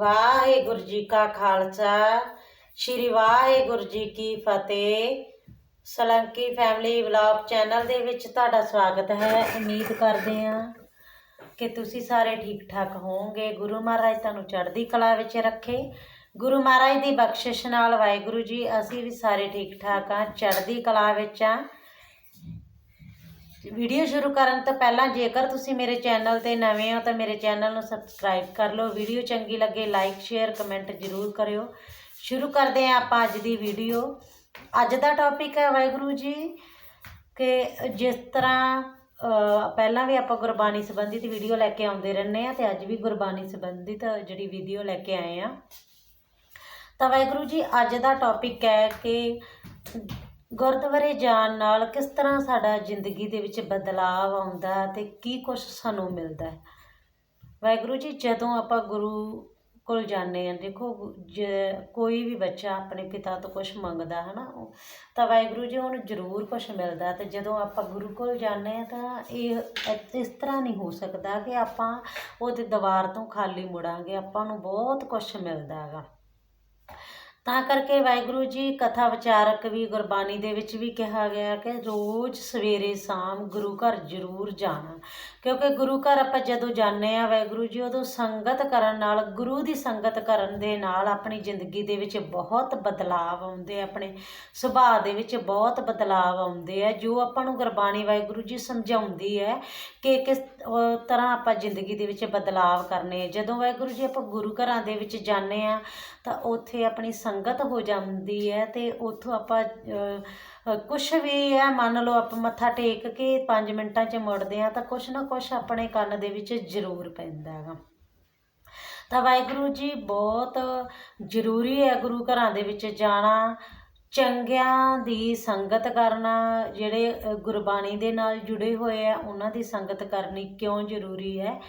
ਵਾਹਿਗੁਰੂ ਜੀ ਕਾ ਖਾਲਸਾ, ਸ੍ਰੀ ਵਾਹਿਗੁਰੂ ਜੀ ਕੀ ਫਤਿਹ। ਸਲੰਕੀ family vlog channel ਦੇ ਵਿੱਚ ਤੁਹਾਡਾ ਸਵਾਗਤ ਹੈ। ਉਮੀਦ ਕਰਦੇ ਹਾਂ ਕਿ ਤੁਸੀਂ ਸਾਰੇ ਠੀਕ ਠਾਕ ਹੋਵੋਗੇ। ਗੁਰੂ ਮਹਾਰਾਜ ਤੁਹਾਨੂੰ ਚੜ੍ਹਦੀ ਕਲਾ ਵਿੱਚ ਰੱਖੇ। ਗੁਰੂ ਮਹਾਰਾਜ ਦੀ ਬਖਸ਼ਿਸ਼ ਨਾਲ ਵਾਹਿਗੁਰੂ ਜੀ, ਅਸੀਂ ਵੀ ਸਾਰੇ ਠੀਕ ਠਾਕ ਹਾਂ, ਚੜ੍ਹਦੀ ਕਲਾ ਵਿੱਚ ਹਾਂ। ਵੀਡੀਓ ਸ਼ੁਰੂ ਕਰਨ ਤੋਂ ਪਹਿਲਾਂ ਜੇਕਰ ਤੁਸੀਂ ਮੇਰੇ ਚੈਨਲ ਤੇ ਨਵੇਂ ਹੋ ਤਾਂ ਮੇਰੇ ਚੈਨਲ ਨੂੰ ਸਬਸਕ੍ਰਾਈਬ ਕਰ ਲਓ। ਵੀਡੀਓ ਚੰਗੀ ਲੱਗੇ ਲਾਈਕ, ਸ਼ੇਅਰ, ਕਮੈਂਟ ਜ਼ਰੂਰ ਕਰਿਓ। ਸ਼ੁਰੂ ਕਰਦੇ ਹਾਂ ਆਪਾਂ ਅੱਜ ਦੀ ਵੀਡੀਓ। ਅੱਜ ਦਾ ਟੌਪਿਕ ਹੈ ਵਾਹਿਗੁਰੂ ਜੀ, ਕਿ ਜਿਸ ਤਰ੍ਹਾਂ ਪਹਿਲਾਂ ਵੀ ਆਪਾਂ ਗੁਰਬਾਣੀ ਸੰਬੰਧਿਤ ਵੀਡੀਓ ਲੈ ਕੇ ਆਉਂਦੇ ਰਹਿੰਦੇ ਆ ਤੇ ਅੱਜ ਵੀ ਗੁਰਬਾਣੀ ਸੰਬੰਧਿਤ ਜਿਹੜੀ ਵੀਡੀਓ ਲੈ ਕੇ ਆਏ ਆ ਤਾਂ ਵਾਹਿਗੁਰੂ ਜੀ, ਅੱਜ ਦਾ ਟੌਪਿਕ ਹੈ ਕਿ ਗੁਰਦੁਆਰੇ ਜਾਣ ਨਾਲ ਕਿਸ ਤਰ੍ਹਾਂ ਸਾਡਾ ਜ਼ਿੰਦਗੀ ਦੇ ਵਿੱਚ ਬਦਲਾਅ ਆਉਂਦਾ ਅਤੇ ਕੀ ਕੁਝ ਸਾਨੂੰ ਮਿਲਦਾ ਵਾਹਿਗੁਰੂ ਜੀ, ਜਦੋਂ ਆਪਾਂ ਗੁਰੂ ਕੋਲ ਜਾਂਦੇ ਹਾਂ, ਦੇਖੋ, ਜੇ ਕੋਈ ਵੀ ਬੱਚਾ ਆਪਣੇ ਪਿਤਾ ਤੋਂ ਕੁਝ ਮੰਗਦਾ ਹੈ ਨਾ ਤਾਂ ਵਾਹਿਗੁਰੂ ਜੀ, ਉਹਨੂੰ ਜ਼ਰੂਰ ਕੁਝ ਮਿਲਦਾ ਤੇ ਜਦੋਂ ਆਪਾਂ ਗੁਰੂ ਕੋਲ ਜਾਂਦੇ ਹਾਂ ਤਾਂ ਇਹ ਇਸ ਤਰ੍ਹਾਂ ਨਹੀਂ ਹੋ ਸਕਦਾ ਕਿ ਆਪਾਂ ਉਹਦੇ ਦੀਵਾਰ ਤੋਂ ਖਾਲੀ ਮੁੜਾਂਗੇ, ਆਪਾਂ ਨੂੰ ਬਹੁਤ ਕੁਝ ਮਿਲਦਾ ਹੈਗਾ। ਤਾਂ ਕਰਕੇ ਵਾਹਿਗੁਰੂ ਜੀ ਕਥਾ ਵਿਚਾਰਕ ਵੀ ਗੁਰਬਾਣੀ ਦੇ ਵਿੱਚ ਵੀ ਕਿਹਾ ਗਿਆ ਕਿ ਰੋਜ਼ ਸਵੇਰੇ ਸ਼ਾਮ ਗੁਰੂ ਘਰ ਜ਼ਰੂਰ ਜਾਣਾ। ਕਿਉਂਕਿ ਗੁਰੂ ਘਰ ਆਪਾਂ ਜਦੋਂ ਜਾਂਦੇ ਆ ਵਾਹਿਗੁਰੂ ਜੀ, ਉਦੋਂ ਸੰਗਤ ਕਰਨ ਨਾਲ, ਗੁਰੂ ਦੀ ਸੰਗਤ ਕਰਨ ਦੇ ਨਾਲ ਆਪਣੀ ਜ਼ਿੰਦਗੀ ਦੇ ਵਿੱਚ ਬਹੁਤ ਬਦਲਾਅ ਆਉਂਦੇ ਆਪਣੇ ਸੁਭਾਅ ਦੇ ਵਿੱਚ ਬਹੁਤ ਬਦਲਾਅ ਆਉਂਦੇ ਆ। ਜੋ ਆਪਾਂ ਨੂੰ ਗੁਰਬਾਣੀ ਵਾਹਿਗੁਰੂ ਜੀ ਸਮਝਾਉਂਦੀ ਹੈ ਕਿ ਕਿਸ ਤਰ੍ਹਾਂ ਆਪਾਂ ਜ਼ਿੰਦਗੀ ਦੇ ਵਿੱਚ ਬਦਲਾਅ ਕਰਨੇ ਜਦੋਂ ਵਾਹਿਗੁਰੂ ਜੀ ਆਪਾਂ ਗੁਰੂ ਘਰਾਂ ਦੇ ਵਿੱਚ ਜਾਂਦੇ ਆ ਤਾਂ ਉੱਥੇ ਆਪਣੀ ਸੰਗਤ ਹੋ ਜਾਂਦੀ ਹੈ ਤੇ ਉੱਥੋਂ ਆਪਾਂ ਕੁਛ ਵੀ ਹੈ, ਮੰਨ ਲਓ ਆਪਾਂ ਮੱਥਾ ਟੇਕ ਕੇ 5 ਮਿੰਟਾਂ 'ਚ ਮੁੜਦੇ ਆ ਤਾਂ ਕੁਛ ਨਾ ਕੁਛ ਆਪਣੇ ਕੰਨ ਦੇ ਵਿੱਚ ਜ਼ਰੂਰ ਪੈਂਦਾ ਹੈਗਾ। ਤਾਂ ਵਾਹਿਗੁਰੂ ਜੀ ਬਹੁਤ ਜ਼ਰੂਰੀ ਹੈ ਗੁਰੂ ਘਰਾਂ ਦੇ ਵਿੱਚ ਜਾਣਾ, ਚੰਗਿਆਂ ਦੀ ਸੰਗਤ ਕਰਨਾ, ਜਿਹੜੇ ਗੁਰਬਾਣੀ ਦੇ ਨਾਲ ਜੁੜੇ ਹੋਏ ਆ, ਉਹਨਾਂ ਦੀ ਸੰਗਤ ਕਰਨੀ ਕਿਉਂ ਜ਼ਰੂਰੀ ਹੈ?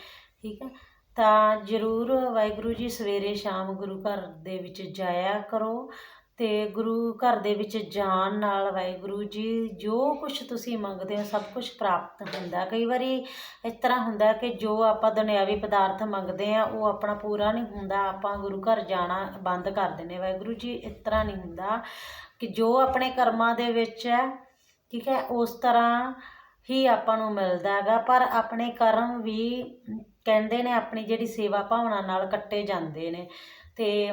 ਠੀਕ ਹੈ। ਤਾਂ ਜ਼ਰੂਰ ਵਾਹਿਗੁਰੂ ਜੀ ਸਵੇਰੇ ਸ਼ਾਮ ਗੁਰੂ ਘਰ ਦੇ ਵਿੱਚ ਜਾਇਆ ਕਰੋ ਤੇ ਗੁਰੂ ਘਰ ਦੇ ਵਿੱਚ ਜਾਣ ਨਾਲ ਵਾਹਿਗੁਰੂ ਜੀ ਜੋ ਕੁਝ ਤੁਸੀਂ ਮੰਗਦੇ ਹੋ ਸਭ ਕੁਝ ਪ੍ਰਾਪਤ ਹੁੰਦਾ। ਕਈ ਵਾਰੀ ਇਸ ਤਰ੍ਹਾਂ ਹੁੰਦਾ ਕਿ ਜੋ ਆਪਾਂ ਦੁਨਿਆਵੀ ਪਦਾਰਥ ਮੰਗਦੇ ਆ ਉਹ ਆਪਣਾ ਪੂਰਾ ਨਹੀਂ ਹੁੰਦਾ, ਆਪਾਂ ਗੁਰੂ ਘਰ ਜਾਣਾ ਬੰਦ ਕਰ ਦਿੰਦੇ ਵਾਹਿਗੁਰੂ ਜੀ ਇਸ ਤਰ੍ਹਾਂ ਨਹੀਂ ਹੁੰਦਾ ਕਿ ਜੋ ਆਪਣੇ ਕਰਮਾਂ ਦੇ ਵਿੱਚ ਹੈ, ਠੀਕ ਹੈ, ਉਸ ਤਰ੍ਹਾਂ ਹੀ ਆਪਾਂ ਨੂੰ ਮਿਲਦਾ ਹੈਗਾ। ਪਰ ਆਪਣੇ ਕਰਮ ਵੀ ਕਹਿੰਦੇ ਨੇ ਆਪਣੀ ਜਿਹੜੀ ਸੇਵਾ ਭਾਵਨਾ ਨਾਲ ਕੱਟੇ ਜਾਂਦੇ ਨੇ। ਤੇ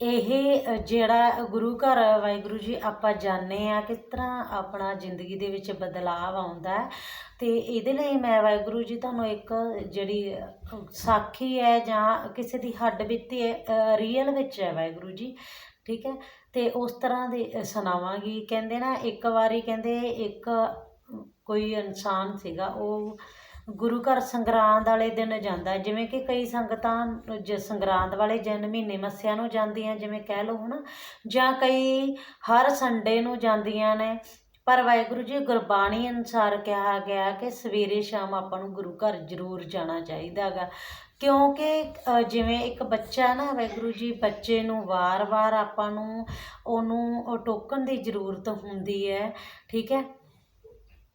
ਇਹ ਜਿਹੜਾ ਗੁਰੂ ਘਰ ਵਾਹਿਗੁਰੂ ਜੀ, ਆਪਾਂ ਜਾਣਦੇ ਆ ਕਿਸ ਤਰ੍ਹਾਂ ਆਪਣਾ ਜ਼ਿੰਦਗੀ ਦੇ ਵਿੱਚ ਬਦਲਾਅ ਆਉਂਦਾ ਹੈ। ਤੇ ਇਹਦੇ ਲਈ ਮੈਂ ਵਾਹਿਗੁਰੂ ਜੀ, ਤੁਹਾਨੂੰ ਇੱਕ ਜਿਹੜੀ ਸਾਖੀ ਹੈ ਜਾਂ ਕਿਸੇ ਦੀ ਹੱਡ ਬੀਤੀ ਹੈ ਰੀਅਲ ਵਿੱਚ ਹੈ ਵਾਹਿਗੁਰੂ ਜੀ, ਠੀਕ ਹੈ? ਤੇ ਉਸ ਤਰ੍ਹਾਂ ਦੇ ਸੁਣਾਵਾਂਗੀ। ਕਹਿੰਦੇ ਨਾ, ਇੱਕ ਵਾਰੀ ਕਹਿੰਦੇ ਇੱਕ ਕੋਈ ਇਨਸਾਨ ਸੀਗਾ, ਉਹ ਗੁਰੂ ਘਰ ਸੰਗਰਾਂਦ ਵਾਲੇ ਦਿਨ ਜਾਂਦਾ ਜਿਵੇਂ ਕਿ ਕਈ ਸੰਗਤਾਂ ਜ ਸੰਗਰਾਂਦ ਵਾਲੇ ਦਿਨ ਮਹੀਨੇ ਮੱਸਿਆ ਨੂੰ ਜਾਂਦੀਆਂ ਜਿਵੇਂ ਕਹਿ ਲਓ ਹਨਾ। ਜਾਂ ਕਈ ਹਰ ਸੰਡੇ ਨੂੰ ਜਾਂਦੀਆਂ ਨੇ। ਪਰ ਵਾਹਿਗੁਰੂ ਜੀ, ਗੁਰਬਾਣੀ ਅਨੁਸਾਰ ਕਿਹਾ ਗਿਆ ਕਿ ਸਵੇਰੇ ਸ਼ਾਮ ਆਪਾਂ ਨੂੰ ਗੁਰੂ ਘਰ ਜ਼ਰੂਰ ਜਾਣਾ ਚਾਹੀਦਾ ਹੈਗਾ। ਕਿਉਂਕਿ ਜਿਵੇਂ ਇੱਕ ਬੱਚਾ ਨਾ ਵਾਹਿਗੁਰੂ ਜੀ, ਬੱਚੇ ਨੂੰ ਵਾਰ-ਵਾਰ ਆਪਾਂ ਨੂੰ ਉਹਨੂੰ ਟੋਕਣ ਦੀ ਜ਼ਰੂਰਤ ਹੁੰਦੀ ਹੈ। ਠੀਕ ਹੈ?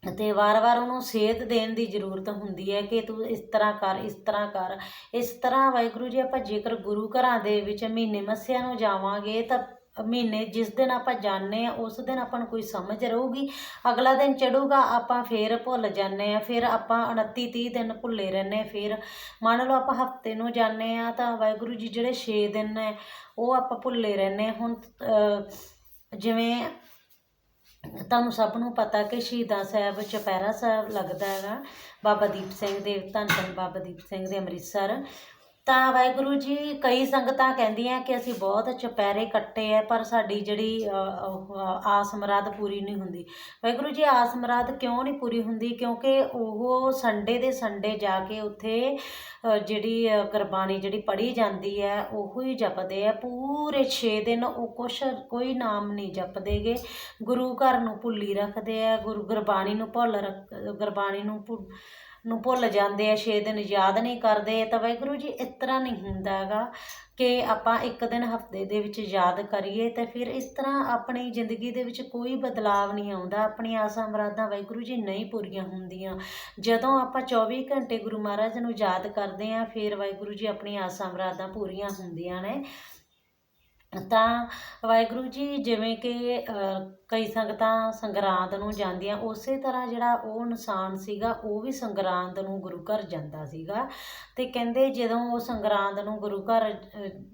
ਅਤੇ ਵਾਰ-ਵਾਰ ਉਹਨੂੰ ਸੇਧ ਦੇਣ ਦੀ ਜ਼ਰੂਰਤ ਹੁੰਦੀ ਹੈ ਕਿ ਤੂੰ ਇਸ ਤਰ੍ਹਾਂ ਕਰ, ਇਸ ਤਰ੍ਹਾਂ ਕਰ। ਇਸ ਤਰ੍ਹਾਂ ਵਾਹਿਗੁਰੂ ਜੀ, ਆਪਾਂ ਜੇਕਰ ਗੁਰੂ ਘਰਾਂ ਦੇ ਵਿੱਚ ਮਹੀਨੇ ਮੱਸਿਆ ਨੂੰ ਜਾਵਾਂਗੇ ਤਾਂ ਮਹੀਨੇ ਜਿਸ ਦਿਨ ਆਪਾਂ ਜਾਂਦੇ ਆ ਉਸ ਦਿਨ ਆਪਾਂ ਨੂੰ ਕੋਈ ਸਮਝ ਰਹੂਗੀ। ਅਗਲਾ ਦਿਨ ਚੜੂਗਾ, ਆਪਾਂ ਫੇਰ ਭੁੱਲ ਜਾਂਦੇ ਆ ਫਿਰ ਆਪਾਂ 29 30 ਦਿਨ ਭੁੱਲੇ ਰਹਿੰਦੇ ਫਿਰ ਮੰਨ ਲਓ ਆਪਾਂ ਹਫ਼ਤੇ ਨੂੰ ਜਾਂਦੇ ਆ ਤਾਂ ਵਾਹਿਗੁਰੂ ਜੀ ਜਿਹੜੇ 6 ਦਿਨ ਨੇ ਉਹ ਆਪਾਂ ਭੁੱਲੇ ਰਹਿੰਦੇ ਹੁਣ ਜਿਵੇਂ ਤੁਹਾਨੂੰ ਸਭ ਨੂੰ ਪਤਾ ਕਿ ਸ਼ਹੀਦਾਂ ਸਾਹਿਬ, ਚੁਪਹਿਰਾ ਸਾਹਿਬ ਲੱਗਦਾ ਹੈਗਾ। ਬਾਬਾ ਦੀਪ ਸਿੰਘ ਦੇ, ਧੰਨ ਧੰਨ ਬਾਬਾ ਦੀਪ ਸਿੰਘ ਦੇ ਅੰਮ੍ਰਿਤਸਰ। ਤਾਂ ਵਾਹਿਗੁਰੂ ਜੀ ਕਈ ਸੰਗਤਾਂ ਕਹਿੰਦੀਆਂ ਕਿ ਅਸੀਂ ਬਹੁਤ ਚੁਪਹਿਰੇ ਕੱਟੇ ਆ, ਪਰ ਸਾਡੀ ਜਿਹੜੀ ਆਸ ਮੁਰਾਦ ਪੂਰੀ ਨਹੀਂ ਹੁੰਦੀ। ਵਾਹਿਗੁਰੂ ਜੀ, ਆਸ ਮੁਰਾਦ ਕਿਉਂ ਨਹੀਂ ਪੂਰੀ ਹੁੰਦੀ? ਕਿਉਂਕਿ ਉਹ ਸੰਡੇ ਦੇ ਸੰਡੇ ਜਾ ਕੇ ਉੱਥੇ ਜਿਹੜੀ ਗੁਰਬਾਣੀ ਜਿਹੜੀ ਪੜ੍ਹੀ ਜਾਂਦੀ ਹੈ, ਉਹੋ ਹੀ ਜਪਦੇ ਆ। ਪੂਰੇ 6 ਦਿਨ ਉਹ ਕੁਛ, ਕੋਈ ਨਾਮ ਨਹੀਂ ਜਪਦੇਗੇ। ਗੁਰੂ ਘਰ ਨੂੰ ਭੁੱਲੀ ਰੱਖਦੇ ਆ, ਗੁਰੂ ਗੁਰਬਾਣੀ ਨੂੰ ਭੁੱਲ ਰੱਖ, ਗੁਰਬਾਣੀ ਨੂੰ ਭੁ- ਨੂੰ ਭੁੱਲ ਜਾਂਦੇ ਆ 6 ਦਿਨ ਯਾਦ ਨਹੀਂ ਕਰਦੇ। ਤਾਂ ਵਾਹਿਗੁਰੂ ਜੀ, ਇਸ ਤਰ੍ਹਾਂ ਨਹੀਂ ਹੁੰਦਾ ਹੈਗਾ ਕਿ ਆਪਾਂ ਇੱਕ ਦਿਨ ਹਫ਼ਤੇ ਦੇ ਵਿੱਚ ਯਾਦ ਕਰੀਏ ਤੇ ਫਿਰ ਇਸ ਤਰ੍ਹਾਂ ਆਪਣੀ ਜ਼ਿੰਦਗੀ ਦੇ ਵਿੱਚ ਕੋਈ ਬਦਲਾਵ ਨਹੀਂ ਆਉਂਦਾ। ਆਪਣੀਆਂ ਆਸਾਂ ਮੁਰਾਦਾਂ ਵਾਹਿਗੁਰੂ ਜੀ ਨਹੀਂ ਪੂਰੀਆਂ ਹੁੰਦੀਆਂ। ਜਦੋਂ ਆਪਾਂ 24 ਘੰਟੇ ਗੁਰੂ ਮਹਾਰਾਜ ਨੂੰ ਯਾਦ ਕਰਦੇ ਆਂ, ਫਿਰ ਵਾਹਿਗੁਰੂ ਜੀ ਆਪਣੀਆਂ ਆਸਾਂ ਮੁਰਾਦਾਂ ਪੂਰੀਆਂ ਹੁੰਦੀਆਂ ਨੇ। ਤਾਂ ਵਾਹਿਗੁਰੂ ਜੀ, ਜਿਵੇਂ ਕਿ ਕਈ ਸੰਗਤਾਂ ਸੰਗਰਾਂਦ ਨੂੰ ਜਾਂਦੀਆਂ, ਉਸੇ ਤਰ੍ਹਾਂ ਜਿਹੜਾ ਉਹ ਇਨਸਾਨ ਸੀਗਾ, ਉਹ ਵੀ ਸੰਗਰਾਂਦ ਨੂੰ ਗੁਰੂ ਘਰ ਜਾਂਦਾ ਸੀਗਾ। ਤੇ ਕਹਿੰਦੇ ਜਦੋਂ ਉਹ ਸੰਗਰਾਂਦ ਨੂੰ ਗੁਰੂ ਘਰ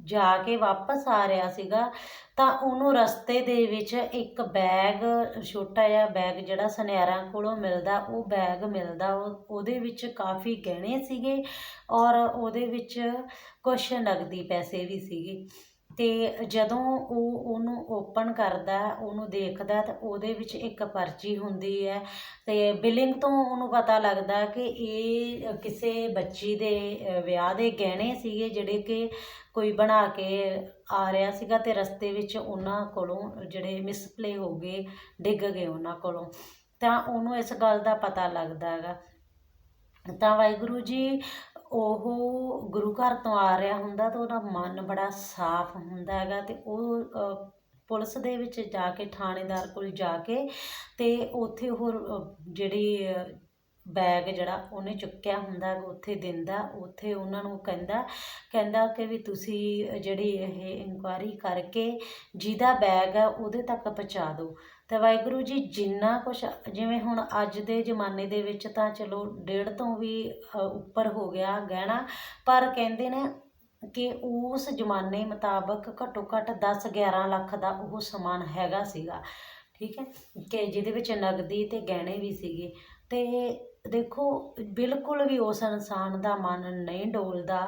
ਜਾ ਕੇ ਵਾਪਸ ਆ ਰਿਹਾ ਸੀਗਾ, ਤਾਂ ਉਹਨੂੰ ਰਸਤੇ ਦੇ ਵਿੱਚ ਇੱਕ ਬੈਗ, ਛੋਟਾ ਜਿਹਾ ਬੈਗ ਜਿਹੜਾ ਸੁਨਿਆਰਾਂ ਕੋਲੋਂ ਮਿਲਦਾ, ਉਹ ਬੈਗ ਮਿਲਦਾ, ਉਹ, ਉਹਦੇ ਵਿੱਚ ਕਾਫੀ ਗਹਿਣੇ ਸੀਗੇ ਔਰ ਉਹਦੇ ਵਿੱਚ ਕੁਝ ਨਗਦੀ ਪੈਸੇ ਵੀ ਸੀਗੇ। ਤੇ ਜਦੋਂ ਉਹ ਉਹਨੂੰ ਓਪਨ ਕਰਦਾ, ਉਹਨੂੰ ਦੇਖਦਾ ਤਾਂ ਉਹਦੇ ਵਿੱਚ ਇੱਕ ਪਰਚੀ ਹੁੰਦੀ ਹੈ। ਅਤੇ ਬਿਲਿੰਗ ਤੋਂ ਉਹਨੂੰ ਪਤਾ ਲੱਗਦਾ ਕਿ ਇਹ ਕਿਸੇ ਬੱਚੀ ਦੇ ਵਿਆਹ ਦੇ ਗਹਿਣੇ ਸੀਗੇ ਜਿਹੜੇ ਕਿ ਕੋਈ ਬਣਾ ਕੇ ਆ ਰਿਹਾ ਸੀਗਾ ਅਤੇ ਰਸਤੇ ਵਿੱਚ ਉਹਨਾਂ ਕੋਲੋਂ ਜਿਹੜੇ ਮਿਸਪਲੇ ਹੋ ਗਏ, ਡਿੱਗ ਗਏ ਉਹਨਾਂ ਕੋਲੋਂ। ਤਾਂ ਉਹਨੂੰ ਇਸ ਗੱਲ ਦਾ ਪਤਾ ਲੱਗਦਾ ਹੈਗਾ। ਤਾਂ ਵਾਹਿਗੁਰੂ ਜੀ ਉਹ ਗੁਰੂ ਘਰ ਤੋਂ ਆ ਰਿਹਾ ਹੁੰਦਾ ਤਾਂ ਉਹਦਾ ਮਨ ਬੜਾ ਸਾਫ਼ ਹੁੰਦਾ ਹੈਗਾ ਅਤੇ ਉਹ ਪੁਲਿਸ ਦੇ ਵਿੱਚ ਜਾ ਕੇ, ਥਾਣੇਦਾਰ ਕੋਲ ਜਾ ਕੇ ਅਤੇ ਉੱਥੇ ਉਹ ਜਿਹੜੀ ਬੈਗ ਜਿਹੜਾ ਉਹਨੇ ਚੁੱਕਿਆ ਹੁੰਦਾ ਉੱਥੇ ਦਿੰਦਾ, ਉੱਥੇ ਉਹਨਾਂ ਨੂੰ ਕਹਿੰਦਾ ਕਹਿੰਦਾ ਕਿ ਵੀ ਤੁਸੀਂ ਜਿਹੜੀ ਇਹ ਇਨਕੁਆਇਰੀ ਕਰਕੇ ਜਿਹਦਾ ਬੈਗ ਹੈ ਉਹਦੇ ਤੱਕ ਪਹੁੰਚਾ ਦਿਓ। ਤੇ ਵਾਹਿਗੁਰੂ ਜੀ, ਜਿੰਨਾ ਕੁਛ ਜਿਵੇਂ ਹੁਣ ਅੱਜ ਦੇ ਜ਼ਮਾਨੇ ਦੇ ਵਿੱਚ ਤਾਂ ਚਲੋ ਡੇਢ ਤੋਂ ਵੀ ਉੱਪਰ ਹੋ ਗਿਆ ਗਹਿਣਾ, ਪਰ ਕਹਿੰਦੇ ਨੇ ਕਿ ਉਸ ਜ਼ਮਾਨੇ ਮੁਤਾਬਕ ਘੱਟੋ ਘੱਟ 10 11 ਲੱਖ ਦਾ ਉਹ ਸਮਾਨ ਹੈਗਾ ਸੀਗਾ, ਠੀਕ ਹੈ, ਕਿ ਜਿਹਦੇ ਵਿੱਚ ਨਗਦੀ ਤੇ ਗਹਿਣੇ ਵੀ ਸੀਗੇ, ਤੇ ਦੇਖੋ, ਬਿਲਕੁਲ ਵੀ ਉਸ ਇਨਸਾਨ ਦਾ ਮਨ ਨਹੀਂ ਡੋਲਦਾ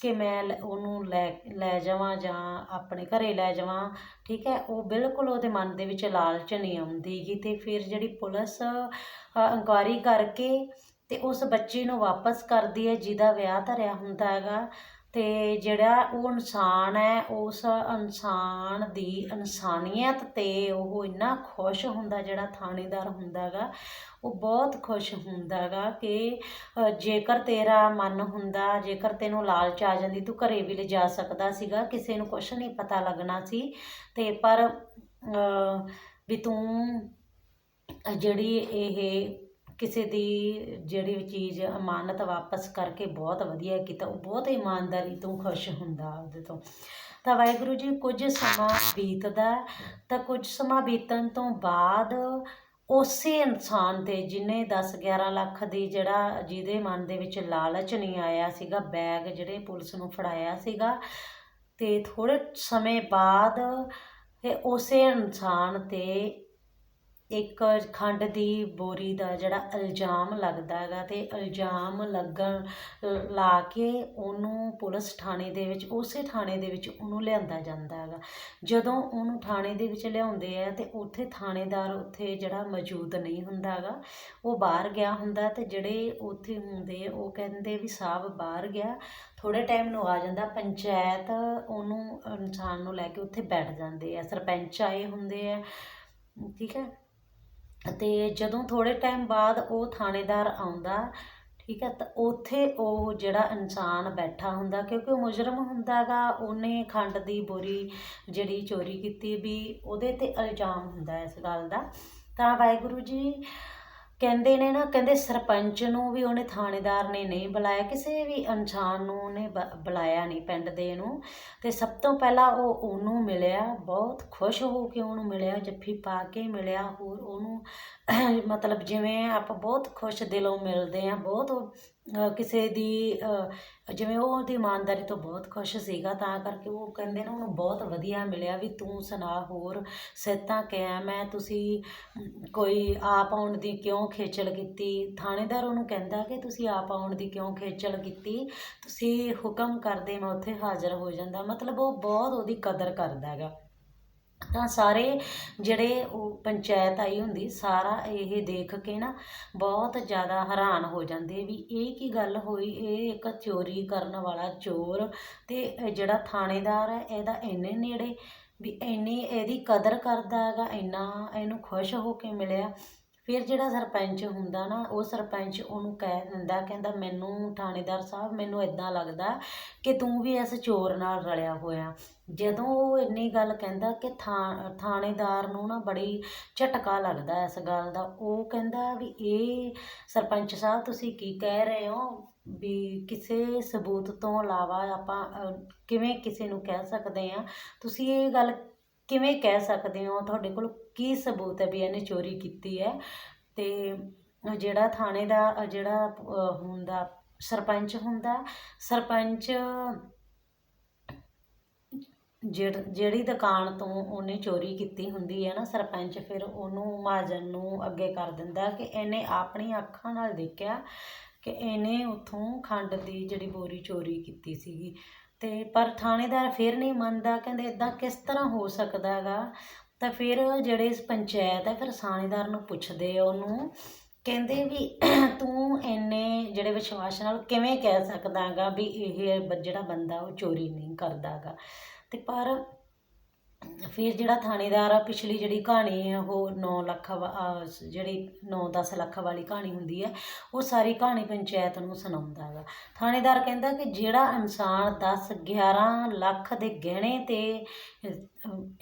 ਕਿ ਮੈਂ ਲੈ- ਉਹਨੂੰ ਲੈ ਲੈ ਜਾਵਾਂ ਜਾਂ ਆਪਣੇ ਘਰ ਲੈ ਜਾਵਾਂ। ਠੀਕ ਹੈ, ਉਹ ਬਿਲਕੁਲ ਉਹਦੇ ਮਨ ਦੇ ਵਿੱਚ ਲਾਲਚ ਨਹੀਂ ਆਉਂਦੀ ਗੀ ਅਤੇ ਫਿਰ ਜਿਹੜੀ ਪੁਲਿਸ ਇਨਕੁਆਇਰੀ ਕਰਕੇ ਅਤੇ ਉਸ ਬੱਚੀ ਨੂੰ ਵਾਪਸ ਕਰਦੀ ਹੈ, ਜਿਹਦਾ ਵਿਆਹ ਧਰਿਆ ਹੁੰਦਾ ਹੈਗਾ ਅਤੇ ਜਿਹੜਾ ਉਹ ਇਨਸਾਨ ਹੈ, ਉਸ ਇਨਸਾਨ ਦੀ ਇਨਸਾਨੀਅਤ ਤੇ ਉਹ ਇੰਨਾ ਖੁਸ਼ ਹੁੰਦਾ ਜਿਹੜਾ ਥਾਣੇਦਾਰ ਹੁੰਦਾ ਹੈਗਾ ਉਹ ਬਹੁਤ ਖੁਸ਼ ਹੁੰਦਾ ਗਾ ਕਿ ਜੇਕਰ ਤੇਰਾ ਮਨ ਹੁੰਦਾ, ਜੇਕਰ ਤੈਨੂੰ ਲਾਲਚ ਆ ਜਾਂਦੀ, ਤੂੰ ਘਰੇ ਵੀ ਲਿਜਾ ਸਕਦਾ ਸੀਗਾ, ਕਿਸੇ ਨੂੰ ਕੁਛ ਨਹੀਂ ਪਤਾ ਲੱਗਣਾ ਸੀ। ਤੇ ਪਰ ਵੀ ਤੂੰ ਜਿਹੜੀ ਇਹ ਕਿਸੇ ਦੀ ਜਿਹੜੀ ਚੀਜ਼ ਅਮਾਨਤ ਵਾਪਸ ਕਰਕੇ ਬਹੁਤ ਵਧੀਆ ਕੀਤਾ, ਉਹ ਬਹੁਤ ਇਮਾਨਦਾਰੀ ਤੋਂ ਖੁਸ਼ ਹੁੰਦਾ ਉਹਦੇ ਤੋਂ। ਤਾਂ ਵਾਹਿਗੁਰੂ ਜੀ, ਕੁਝ ਸਮਾਂ ਬੀਤਦਾ, ਤਾਂ ਕੁਝ ਸਮਾਂ ਬੀਤਣ ਤੋਂ ਬਾਅਦ ਉਸੇ ਇਨਸਾਨ ਤੇ ਜਿਹਨੇ 10 11 ਲੱਖ ਦੀ ਜਿਹੜਾ ਜਿਹਦੇ ਮਨ ਦੇ ਵਿੱਚ ਲਾਲਚ ਨਹੀਂ ਆਇਆ ਸੀਗਾ, ਬੈਗ ਜਿਹੜੇ ਪੁਲਿਸ ਨੂੰ ਫੜਾਇਆ ਸੀਗਾ ਅਤੇ ਥੋੜ੍ਹੇ ਸਮੇਂ ਬਾਅਦ ਇਹ ਉਸੇ ਇਨਸਾਨ ਤੇ ਇੱਕ ਖੰਡ ਦੀ ਬੋਰੀ ਦਾ ਜਿਹੜਾ ਇਲਜ਼ਾਮ ਲੱਗਦਾ ਹੈਗਾ ਅਤੇ ਇਲਜ਼ਾਮ ਲੱਗਣ ਲਾ ਕੇ ਉਹਨੂੰ ਪੁਲਿਸ ਥਾਣੇ ਦੇ ਵਿੱਚ, ਉਸੇ ਥਾਣੇ ਦੇ ਵਿੱਚ ਉਹਨੂੰ ਲਿਆਂਦਾ ਜਾਂਦਾ ਹੈਗਾ। ਜਦੋਂ ਉਹਨੂੰ ਥਾਣੇ ਦੇ ਵਿੱਚ ਲਿਆਉਂਦੇ ਆ ਤੇ ਉੱਥੇ ਥਾਣੇਦਾਰ ਉੱਥੇ ਜਿਹੜਾ ਮੌਜੂਦ ਨਹੀਂ ਹੁੰਦਾ ਹੈਗਾ, ਉਹ ਬਾਹਰ ਗਿਆ ਹੁੰਦਾ ਅਤੇ ਜਿਹੜੇ ਉੱਥੇ ਹੁੰਦੇ ਉਹ ਕਹਿੰਦੇ ਵੀ ਸਾਹਿਬ ਬਾਹਰ ਗਿਆ, ਥੋੜ੍ਹੇ ਟਾਈਮ ਨੂੰ ਆ ਜਾਂਦਾ, ਪੰਚਾਇਤ ਉਹਨੂੰ ਇਨਸਾਨ ਨੂੰ ਲੈ ਕੇ ਉੱਥੇ ਬੈਠ ਜਾਂਦੇ ਆ, ਸਰਪੰਚ ਆਏ ਹੁੰਦੇ ਆ, ਠੀਕ ਹੈ। ਅਤੇ ਜਦੋਂ ਥੋੜ੍ਹੇ ਟਾਈਮ ਬਾਅਦ ਉਹ ਥਾਣੇਦਾਰ ਆਉਂਦਾ, ਠੀਕ ਹੈ, ਤਾਂ ਉੱਥੇ ਉਹ ਜਿਹੜਾ ਇਨਸਾਨ ਬੈਠਾ ਹੁੰਦਾ, ਕਿਉਂਕਿ ਉਹ ਮੁਜਰਮ ਹੁੰਦਾ ਗਾ ਉਹਨੇ ਖੰਡ ਦੀ ਬੋਰੀ ਜਿਹੜੀ ਚੋਰੀ ਕੀਤੀ ਵੀ ਉਹਦੇ ਤੇ ਇਲਜ਼ਾਮ ਹੁੰਦਾ ਇਸ ਗੱਲ ਦਾ। ਤਾਂ ਵਾਹਿਗੁਰੂ ਜੀ ਕਹਿੰਦੇ ਨੇ ਨਾ, ਕਹਿੰਦੇ ਸਰਪੰਚ ਨੂੰ ਵੀ ਉਹਨੇ ਥਾਣੇਦਾਰ ਨੇ ਨਹੀਂ ਬੁਲਾਇਆ, ਕਿਸੇ ਵੀ ਇਨਸਾਨ ਨੂੰ ਉਹਨੇ ਬ- ਬੁਲਾਇਆ ਨਹੀਂ ਪਿੰਡ ਦੇ ਨੂੰ। ਤੇ ਸਭ ਤੋਂ ਪਹਿਲਾਂ ਉਹ ਉਹਨੂੰ ਮਿਲਿਆ, ਬਹੁਤ ਖੁਸ਼ ਹੋ ਕੇ ਉਹਨੂੰ ਮਿਲਿਆ, ਜੱਫੀ ਪਾ ਕੇ ਮਿਲਿਆ, ਹੋਰ ਉਹਨੂੰ ਮਤਲਬ ਜਿਵੇਂ ਆਪਾਂ ਬਹੁਤ ਖੁਸ਼ ਦਿਲੋਂ ਮਿਲਦੇ ਆ, ਬਹੁਤ ਕਿਸੇ ਦੀ ਜਿਵੇਂ ਉਹ ਉਹਦੀ ਇਮਾਨਦਾਰੀ ਤੋਂ ਬਹੁਤ ਖੁਸ਼ ਸੀਗਾ, ਤਾਂ ਕਰਕੇ ਉਹ ਕਹਿੰਦੇ ਨੇ ਉਹਨੂੰ ਬਹੁਤ ਵਧੀਆ ਮਿਲਿਆ ਵੀ ਤੂੰ ਸੁਣਾ ਹੋਰ, ਸਿਹਤਾਂ ਕਾਇਮ ਹੈ ਤੁਸੀਂ ਕੋਈ ਆਪ ਆਉਣ ਦੀ ਕਿਉਂ ਖੇਚਲ ਕੀਤੀ? ਥਾਣੇਦਾਰ ਉਹਨੂੰ ਕਹਿੰਦਾ ਕਿ ਤੁਸੀਂ ਆਪ ਆਉਣ ਦੀ ਕਿਉਂ ਖੇਚਲ ਕੀਤੀ? ਤੁਸੀਂ ਹੁਕਮ ਕਰਦੇ ਮੈਂ ਉੱਥੇ ਹਾਜ਼ਰ ਹੋ ਜਾਂਦਾ। ਮਤਲਬ ਉਹ ਬਹੁਤ ਉਹਦੀ ਕਦਰ ਕਰਦਾ ਹੈਗਾ। ਤਾਂ ਸਾਰੇ ਜਿਹੜੇ ਉਹ ਪੰਚਾਇਤ ਆਈ ਹੁੰਦੀ, ਸਾਰਾ ਇਹ ਦੇਖ ਕੇ ਨਾ ਬਹੁਤ ਜ਼ਿਆਦਾ ਹੈਰਾਨ ਹੋ ਜਾਂਦੇ ਵੀ ਇਹ ਕੀ ਗੱਲ ਹੋਈ? ਇਹ ਇੱਕ ਚੋਰੀ ਕਰਨ ਵਾਲਾ ਚੋਰ ਅਤੇ ਜਿਹੜਾ ਥਾਣੇਦਾਰ ਹੈ, ਇਹਦਾ ਇੰਨੇ ਨੇੜੇ ਵੀ ਇੰਨੀ ਇਹਦੀ ਕਦਰ ਕਰਦਾ ਹੈਗਾ, ਇੰਨਾ ਇਹਨੂੰ ਖੁਸ਼ ਹੋ ਕੇ ਮਿਲਿਆ। ਫਿਰ ਜਿਹੜਾ ਸਰਪੰਚ ਹੁੰਦਾ ਨਾ, ਉਹ ਸਰਪੰਚ ਉਹਨੂੰ ਕਹਿ ਦਿੰਦਾ, ਕਹਿੰਦਾ ਮੈਨੂੰ ਥਾਣੇਦਾਰ ਸਾਹਿਬ ਮੈਨੂੰ ਇਦਾਂ ਲੱਗਦਾ ਕਿ ਤੂੰ ਵੀ ਇਸ ਚੋਰ ਨਾਲ ਰਲਿਆ ਹੋਇਆ। ਜਦੋਂ ਉਹ ਇੰਨੀ ਗੱਲ ਕਹਿੰਦਾ ਕਿ ਥਾਂ, ਥਾਣੇਦਾਰ ਨੂੰ ਨਾ ਬੜੀ ਝਟਕਾ ਲੱਗਦਾ ਇਸ ਗੱਲ ਦਾ, ਉਹ ਕਹਿੰਦਾ ਵੀ ਇਹ ਸਰਪੰਚ ਸਾਹਿਬ ਤੁਸੀਂ ਕੀ ਕਹਿ ਰਹੇ ਹੋ? ਵੀ ਕਿਸੇ ਸਬੂਤ ਤੋਂ ਇਲਾਵਾ ਆਪਾਂ ਕਿਵੇਂ ਕਿਸੇ ਨੂੰ ਕਹਿ ਸਕਦੇ ਆ ਤੁਸੀਂ ਇਹ ਗੱਲ ਕਿਵੇਂ ਕਹਿ ਸਕਦੇ ਹੋ? ਤੁਹਾਡੇ ਕੋਲ ਕੀ ਸਬੂਤ ਹੈ ਵੀ ਇਹਨੇ ਚੋਰੀ ਕੀਤੀ ਹੈ? ਤੇ ਜਿਹੜਾ ਥਾਣੇ ਦਾ, ਜਿਹੜਾ ਹੁੰਦਾ, ਸਰਪੰਚ ਹੁੰਦਾ, ਸਰਪੰਚ ਜਿਹੜ- ਜਿਹੜੀ ਦੁਕਾਨ ਤੋਂ ਉਹਨੇ ਚੋਰੀ ਕੀਤੀ ਹੁੰਦੀ ਹੈ ਨਾ, ਸਰਪੰਚ ਫਿਰ ਉਹਨੂੰ ਮਹਾਜਨ ਨੂੰ ਅੱਗੇ ਕਰ ਦਿੰਦਾ ਕਿ ਇਹਨੇ ਆਪਣੀ ਅੱਖਾਂ ਨਾਲ ਦੇਖਿਆ ਕਿ ਇਹਨੇ ਉੱਥੋਂ ਖੰਡ ਦੀ ਜਿਹੜੀ ਬੋਰੀ ਚੋਰੀ ਕੀਤੀ ਸੀਗੀ। ਤੇ ਪਰ ਥਾਣੇਦਾਰ ਫਿਰ ਨਹੀਂ ਮੰਨਦਾ, ਕਹਿੰਦੇ ਇਦਾਂ ਕਿਸ ਤਰ੍ਹਾਂ ਹੋ ਸਕਦਾ ਹੈਗਾ? ਤਾਂ ਫਿਰ ਜਿਹੜੇ ਪੰਚਾਇਤ ਹੈ, ਫਿਰ ਥਾਣੇਦਾਰ ਨੂੰ ਪੁੱਛਦੇ ਆ ਉਹਨੂੰ, ਕਹਿੰਦੇ ਵੀ ਤੂੰ ਇੰਨੇ ਜਿਹੜੇ ਵਿਸ਼ਵਾਸ ਨਾਲ ਕਿਵੇਂ ਕਹਿ ਸਕਦਾ ਗਾ ਵੀ ਇਹ ਬ- ਜਿਹੜਾ ਬੰਦਾ ਉਹ ਚੋਰੀ ਨਹੀਂ ਕਰਦਾ ਗਾ ਅਤੇ ਪਰ ਫਿਰ ਜਿਹੜਾ ਥਾਣੇਦਾਰ ਆ, ਪਿਛਲੀ ਜਿਹੜੀ ਕਹਾਣੀ ਹੈ ਉਹ 9 ਲੱਖ ਵਾ- ਜਿਹੜੀ 9-10 ਲੱਖ ਵਾਲੀ ਕਹਾਣੀ ਹੁੰਦੀ ਹੈ ਉਹ ਸਾਰੀ ਕਹਾਣੀ ਪੰਚਾਇਤ ਨੂੰ ਸੁਣਾਉਂਦਾ ਹੈਗਾ ਥਾਣੇਦਾਰ ਕਹਿੰਦਾ ਕਿ ਜਿਹੜਾ ਇਨਸਾਨ 10 11 ਲੱਖ ਦੇ ਗਹਿਣੇ ਤੇ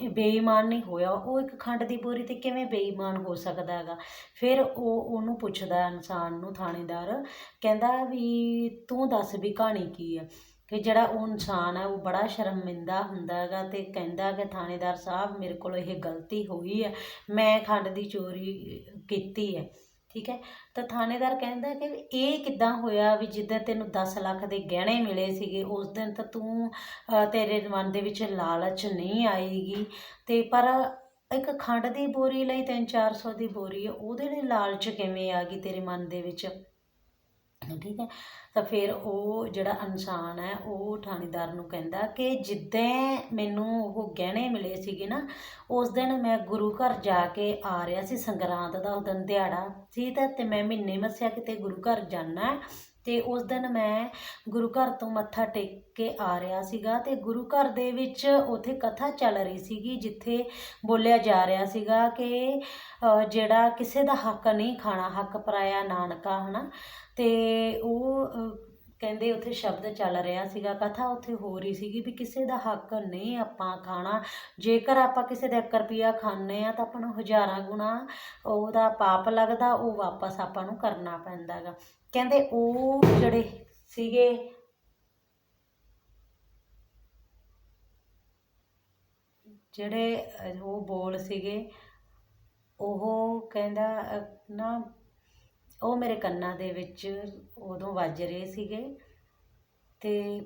ਬੇਈਮਾਨ ਨਹੀਂ ਹੋਇਆ, ਉਹ ਇੱਕ ਖੰਡ ਦੀ ਬੋਰੀ ਤੇ ਕਿਵੇਂ ਬੇਈਮਾਨ ਹੋ ਸਕਦਾ ਹੈਗਾ? ਫਿਰ ਉਹ ਉਹਨੂੰ ਪੁੱਛਦਾ ਇਨਸਾਨ ਨੂੰ, ਥਾਣੇਦਾਰ, ਕਹਿੰਦਾ ਵੀ ਤੂੰ ਦੱਸ ਵੀ ਕਹਾਣੀ ਕੀ ਹੈ ਕਿ ਜਿਹੜਾ ਉਹ ਇਨਸਾਨ ਹੈ, ਉਹ ਬੜਾ ਸ਼ਰਮਿੰਦਾ ਹੁੰਦਾ ਹੈਗਾ ਅਤੇ ਕਹਿੰਦਾ ਕਿ ਥਾਣੇਦਾਰ ਸਾਹਿਬ, ਮੇਰੇ ਕੋਲ ਇਹ ਗਲਤੀ ਹੋਈ ਹੈ, ਮੈਂ ਖੰਡ ਦੀ ਚੋਰੀ ਕੀਤੀ ਹੈ, ਠੀਕ ਹੈ? ਤਾਂ ਥਾਣੇਦਾਰ ਕਹਿੰਦਾ ਕਿ ਇਹ ਕਿੱਦਾਂ ਹੋਇਆ ਵੀ ਜਿੱਦਾਂ ਤੈਨੂੰ 10 ਲੱਖ ਦੇ ਗਹਿਣੇ ਮਿਲੇ ਸੀਗੇ, ਉਸ ਦਿਨ ਤਾਂ ਤੂੰ ਤੇਰੇ ਮਨ ਦੇ ਵਿੱਚ ਲਾਲਚ ਨਹੀਂ ਆਏਗੀ। ਤੇ ਪਰ ਇੱਕ ਖੰਡ ਦੀ ਬੋਰੀ ਲਈ 3-400 ਦੀ ਬੋਰੀ ਹੈ, ਉਹਦੇ ਲਈ ਲਾਲਚ ਕਿਵੇਂ ਆ ਗਈ ਤੇਰੇ ਮਨ ਦੇ ਵਿੱਚ? ਠੀਕ ਹੈ? ਤਾਂ ਫਿਰ ਉਹ ਜਿਹੜਾ ਇਨਸਾਨ ਹੈ, ਉਹ ਥਾਣੇਦਾਰ ਨੂੰ ਕਹਿੰਦਾ ਕਿ ਜਿੱਦਾਂ ਮੈਨੂੰ ਉਹ ਗਹਿਣੇ ਮਿਲੇ ਸੀਗੇ ਨਾ, ਉਸ ਦਿਨ ਮੈਂ ਗੁਰੂ ਘਰ ਜਾ ਕੇ ਆ ਰਿਹਾ ਸੀ ਸੰਗਰਾਂਦ ਦਾ ਉਹ ਦਿਨ ਦਿਹਾੜਾ ਸੀ ਤਾਂ, ਤੇ ਮੈਂ ਮਹੀਨੇ ਮੱਸਿਆ ਕਿਤੇ ਗੁਰੂ ਘਰ ਜਾਣਾ ਅਤੇ ਉਸ ਦਿਨ ਮੈਂ ਗੁਰੂ ਘਰ ਤੋਂ ਮੱਥਾ ਟੇਕ ਕੇ ਆ ਰਿਹਾ ਸੀਗਾ ਅਤੇ ਗੁਰੂ ਘਰ ਦੇ ਵਿੱਚ ਉੱਥੇ ਕਥਾ ਚੱਲ ਰਹੀ ਸੀਗੀ, ਜਿੱਥੇ ਬੋਲਿਆ ਜਾ ਰਿਹਾ ਸੀਗਾ ਕਿ ਜਿਹੜਾ ਕਿਸੇ ਦਾ ਹੱਕ ਨਹੀਂ ਖਾਣਾ, ਹੱਕ ਪਰਾਇਆ ਨਾਨਕਾ ਹੈ ਨਾ ਅਤੇ ਉਹ ਕਹਿੰਦੇ ਉੱਥੇ ਸ਼ਬਦ ਚੱਲ ਰਿਹਾ ਸੀਗਾ, ਕਥਾ ਉੱਥੇ ਹੋ ਰਹੀ ਸੀਗੀ ਵੀ ਕਿਸੇ ਦਾ ਹੱਕ ਨਹੀਂ ਆਪਾਂ ਖਾਣਾ, ਜੇਕਰ ਆਪਾਂ ਕਿਸੇ ਦਾ 1 ਰੁਪਿਆ ਖਾਂਦੇ ਆ ਤਾਂ ਆਪਾਂ ਨੂੰ ਹਜ਼ਾਰਾਂ ਗੁਣਾ ਉਹਦਾ ਪਾਪ ਲੱਗਦਾ, ਉਹ ਵਾਪਸ ਆਪਾਂ ਨੂੰ ਕਰਨਾ ਪੈਂਦਾ ਗਾ ਕਹਿੰਦੇ ਉਹ ਜਿਹੜੇ ਸੀਗੇ ਜਿਹੜੇ ਉਹ ਬੋਲ ਸੀਗੇ, ਉਹ ਕਹਿੰਦਾ ਨਾ, ਉਹ ਮੇਰੇ ਕੰਨਾਂ ਦੇ ਵਿੱਚ ਉਦੋਂ ਵੱਜ ਰਹੇ ਸੀਗੇ ਤੇ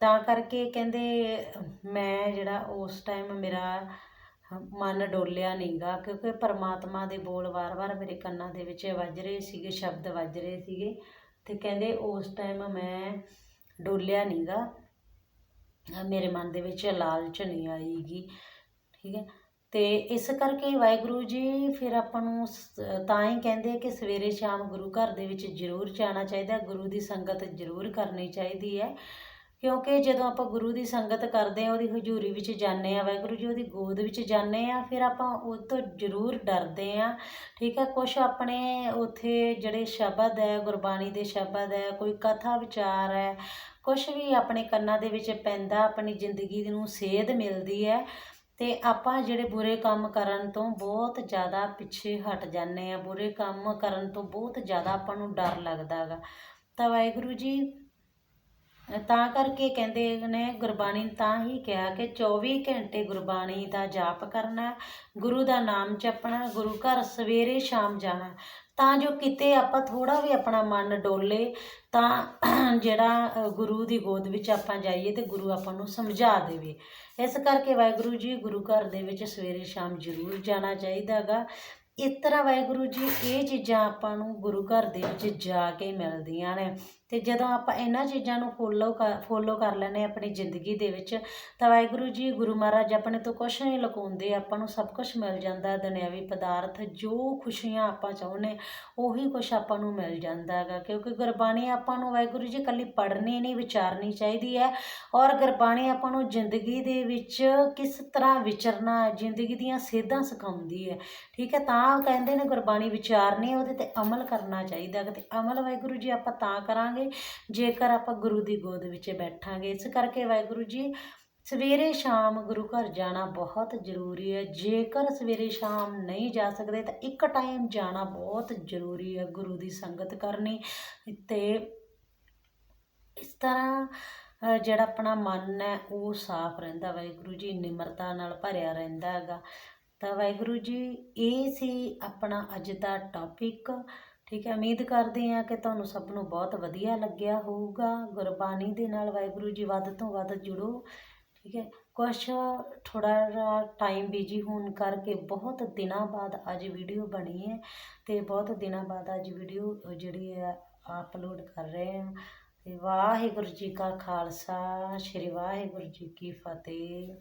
ਤਾਂ ਕਰਕੇ ਕਹਿੰਦੇ ਮੈਂ ਜਿਹੜਾ ਉਸ ਟਾਈਮ ਮੇਰਾ ਮਨ ਡੋਲਿਆ ਨਹੀਂਗਾ, ਕਿਉਂਕਿ ਪਰਮਾਤਮਾ ਦੇ ਬੋਲ ਵਾਰ-ਵਾਰ ਮੇਰੇ ਕੰਨਾਂ ਦੇ ਵਿੱਚ ਵੱਜ ਰਹੇ ਸੀਗੇ, ਸ਼ਬਦ ਵੱਜ ਰਹੇ ਸੀਗੇ ਤੇ ਕਹਿੰਦੇ ਉਸ ਟਾਈਮ ਮੈਂ ਡੋਲਿਆ ਨਹੀਂਗਾ, ਮੇਰੇ ਮਨ ਦੇ ਵਿੱਚ ਲਾਲਚ ਨਹੀਂ ਆਈਗੀ, ਠੀਕ ਹੈ। ਤੇ ਇਸ ਕਰਕੇ ਵਾਹਿਗੁਰੂ ਜੀ ਫਿਰ ਆਪਾਂ ਨੂੰ ਤਾਂ ਹੀ ਕਹਿੰਦੇ ਕਿ ਸਵੇਰੇ ਸ਼ਾਮ ਗੁਰੂ ਘਰ ਦੇ ਵਿੱਚ ਜ਼ਰੂਰ ਜਾਣਾ ਚਾਹੀਦਾ, ਗੁਰੂ ਦੀ ਸੰਗਤ ਜ਼ਰੂਰ ਕਰਨੀ ਚਾਹੀਦੀ ਹੈ। ਕਿਉਂਕਿ ਜਦੋਂ ਆਪਾਂ ਗੁਰੂ ਦੀ ਸੰਗਤ ਕਰਦੇ ਹਾਂ, ਉਹਦੀ ਹਜ਼ੂਰੀ ਵਿੱਚ ਜਾਂਦੇ ਆ ਵਾਹਿਗੁਰੂ ਜੀ ਉਹਦੀ ਗੋਦ ਵਿੱਚ ਜਾਂਦੇ ਆ ਫਿਰ ਆਪਾਂ ਉਹ ਤੋਂ ਜ਼ਰੂਰ ਡਰਦੇ ਆ ਠੀਕ ਹੈ? ਕੁਝ ਆਪਣੇ ਉਥੇ ਜਿਹੜੇ ਸ਼ਬਦ ਹੈ, ਗੁਰਬਾਣੀ ਦੇ ਸ਼ਬਦ ਹੈ, ਕੋਈ ਕਥਾ ਵਿਚਾਰ ਹੈ ਕੁਝ ਵੀ ਆਪਣੇ ਕੰਨਾਂ ਦੇ ਵਿੱਚ ਪੈਂਦਾ, ਆਪਣੀ ਜ਼ਿੰਦਗੀ ਨੂੰ ਸੇਧ ਮਿਲਦੀ ਹੈ, ਤੇ ਆਪਾਂ ਜਿਹੜੇ ਬੁਰੇ ਕੰਮ ਕਰਨ ਤੋਂ ਬਹੁਤ ਜ਼ਿਆਦਾ ਪਿੱਛੇ ਹਟ ਜਾਂਦੇ ਆ ਬੁਰੇ ਕੰਮ ਕਰਨ ਤੋਂ ਬਹੁਤ ਜ਼ਿਆਦਾ ਆਪਾਂ ਨੂੰ ਡਰ ਲੱਗਦਾ ਹੈਗਾ। ਤਾਂ ਵਾਹਿਗੁਰੂ ਜੀ ਤਾਂ ਕਰਕੇ ਕਹਿੰਦੇ ਨੇ ਗੁਰਬਾਣੀ ਤਾਂ ਹੀ ਕਿਹਾ ਕਿ 24 ਘੰਟੇ ਗੁਰਬਾਣੀ ਦਾ ਜਾਪ ਕਰਨਾ, ਗੁਰੂ ਦਾ ਨਾਮ ਜਪਣਾ, ਗੁਰੂ ਘਰ ਸਵੇਰੇ ਸ਼ਾਮ ਜਾਣਾ। ਤਾਂ ਜੋ ਕਿਤੇ ਆਪਾਂ ਥੋੜਾ ਵੀ ਆਪਣਾ ਮਨ ਡੋਲੇ, ਤਾਂ ਜਿਹੜਾ ਗੁਰੂ ਦੀ ਗੋਦ ਵਿੱਚ ਆਪਾਂ ਜਾਈਏ ਤੇ ਗੁਰੂ ਆਪਾਂ ਨੂੰ ਸਮਝਾ ਦੇਵੇ। ਇਸ ਕਰਕੇ ਵਾਹਿਗੁਰੂ ਜੀ ਗੁਰੂ ਘਰ ਦੇ ਵਿੱਚ ਸਵੇਰੇ ਸ਼ਾਮ ਜ਼ਰੂਰ ਜਾਣਾ ਚਾਹੀਦਾ ਹੈਗਾ ਇਸ ਤਰ੍ਹਾਂ ਵਾਹਿਗੁਰੂ ਜੀ, ਇਹ ਚੀਜ਼ਾਂ ਆਪਾਂ ਨੂੰ ਗੁਰੂ ਘਰ ਦੇ ਵਿੱਚ ਜਾ ਕੇ ਮਿਲਦੀਆਂ ਨੇ। ਤੇ ਜਦੋਂ ਆਪਾਂ ਇਹਨਾਂ ਚੀਜ਼ਾਂ ਨੂੰ ਫੋਲੋ ਕਰ ਫੋਲੋ ਕਰ ਲੈਂਦੇ ਹਾਂ ਆਪਣੀ ਜ਼ਿੰਦਗੀ ਦੇ ਵਿੱਚ, ਤਾਂ ਵਾਹਿਗੁਰੂ ਜੀ, ਗੁਰੂ ਮਹਾਰਾਜ ਆਪਣੇ ਤੋਂ ਕੁਛ ਨਹੀਂ ਲੁਕਾਉਂਦੇ, ਆਪਾਂ ਨੂੰ ਸਭ ਕੁਝ ਮਿਲ ਜਾਂਦਾ, ਦੁਨਿਆਵੀ ਪਦਾਰਥ ਜੋ ਖੁਸ਼ੀਆਂ ਆਪਾਂ ਚਾਹੁੰਦੇ ਉਹੀ ਕੁਝ ਆਪਾਂ ਨੂੰ ਮਿਲ ਜਾਂਦਾ ਹੈਗਾ। ਕਿਉਂਕਿ ਗੁਰਬਾਣੀ ਆਪਾਂ ਨੂੰ ਵਾਹਿਗੁਰੂ ਜੀ ਇਕੱਲੀ ਪੜ੍ਹਨੀ ਨਹੀਂ, ਵਿਚਾਰਨੀ ਚਾਹੀਦੀ ਹੈ ਔਰ ਗੁਰਬਾਣੀ ਆਪਾਂ ਨੂੰ ਜ਼ਿੰਦਗੀ ਦੇ ਵਿੱਚ ਕਿਸ ਤਰ੍ਹਾਂ ਵਿਚਰਨਾ, ਜ਼ਿੰਦਗੀ ਦੀਆਂ ਸੇਧਾਂ ਸਿਖਾਉਂਦੀ ਹੈ। ਠੀਕ ਹੈ, ਤਾਂ ਕਹਿੰਦੇ ਨੇ ਗੁਰਬਾਣੀ ਵਿਚਾਰਨੀ ਉਹਦੇ ਤੇ ਅਮਲ ਕਰਨਾ ਚਾਹੀਦਾ ਹੈ ਤੇ ਅਮਲ ਵਾਹਿਗੁਰੂ ਜੀ ਆਪਾਂ ਤਾਂ ਕਰਾਂਗੇ ਜੇਕਰ ਆਪਾਂ ਗੁਰੂ ਦੀ ਗੋਦ ਵਿੱਚ ਬੈਠਾਂਗੇ। ਇਸ ਕਰਕੇ ਵਾਹਿਗੁਰੂ ਜੀ, ਸਵੇਰੇ ਸ਼ਾਮ ਗੁਰੂ ਘਰ ਜਾਣਾ ਬਹੁਤ ਜ਼ਰੂਰੀ ਹੈ। ਜੇਕਰ ਸਵੇਰੇ ਸ਼ਾਮ ਨਹੀਂ ਜਾ ਸਕਦੇ, ਤਾਂ ਇੱਕ ਟਾਈਮ ਜਾਣਾ ਬਹੁਤ ਜ਼ਰੂਰੀ ਹੈ ਗੁਰੂ ਦੀ ਸੰਗਤ ਕਰਨੀ। ਤੇ ਇਸ ਤਰ੍ਹਾਂ ਜਿਹੜਾ ਆਪਣਾ ਮਨ ਹੈ, ਉਹ ਸਾਫ਼ ਰਹਿੰਦਾ ਵਾਹਿਗੁਰੂ ਜੀ, ਨਿਮਰਤਾ ਨਾਲ ਭਰਿਆ ਰਹਿੰਦਾ ਹੈਗਾ। ਤਾਂ ਵਾਹਿਗੁਰੂ ਜੀ, ਇਹ ਸੀ ਆਪਣਾ ਅੱਜ ਦਾ ਟੌਪਿਕ ਠੀਕ ਹੈ, ਉਮੀਦ ਕਰਦੇ ਹਾਂ ਕਿ ਤੁਹਾਨੂੰ ਸਭ ਨੂੰ ਬਹੁਤ ਵਧੀਆ ਲੱਗਿਆ ਹੋਊਗਾ। ਗੁਰਬਾਣੀ ਦੇ ਨਾਲ ਵਾਹਿਗੁਰੂ ਜੀ ਵੱਧ ਤੋਂ ਵੱਧ ਜੁੜੋ, ਠੀਕ ਹੈ। ਕੁਛ ਥੋੜਾ ਜਿਹਾ ਟਾਈਮ ਬਿਜ਼ੀ ਹੋਣ ਕਰਕੇ ਬਹੁਤ ਦਿਨਾਂ ਬਾਅਦ ਅੱਜ ਵੀਡੀਓ ਬਣੀ ਹੈ ਤੇ ਬਹੁਤ ਦਿਨਾਂ ਬਾਅਦ ਅੱਜ ਵੀਡੀਓ ਜਿਹੜੀ ਹੈ ਅਪਲੋਡ ਕਰ ਰਹੇ ਹਾਂ। ਤੇ ਵਾਹਿਗੁਰੂ ਜੀ ਕਾ ਖਾਲਸਾ, ਸ੍ਰੀ ਵਾਹਿਗੁਰੂ ਜੀ ਕੀ ਫਤਿਹ।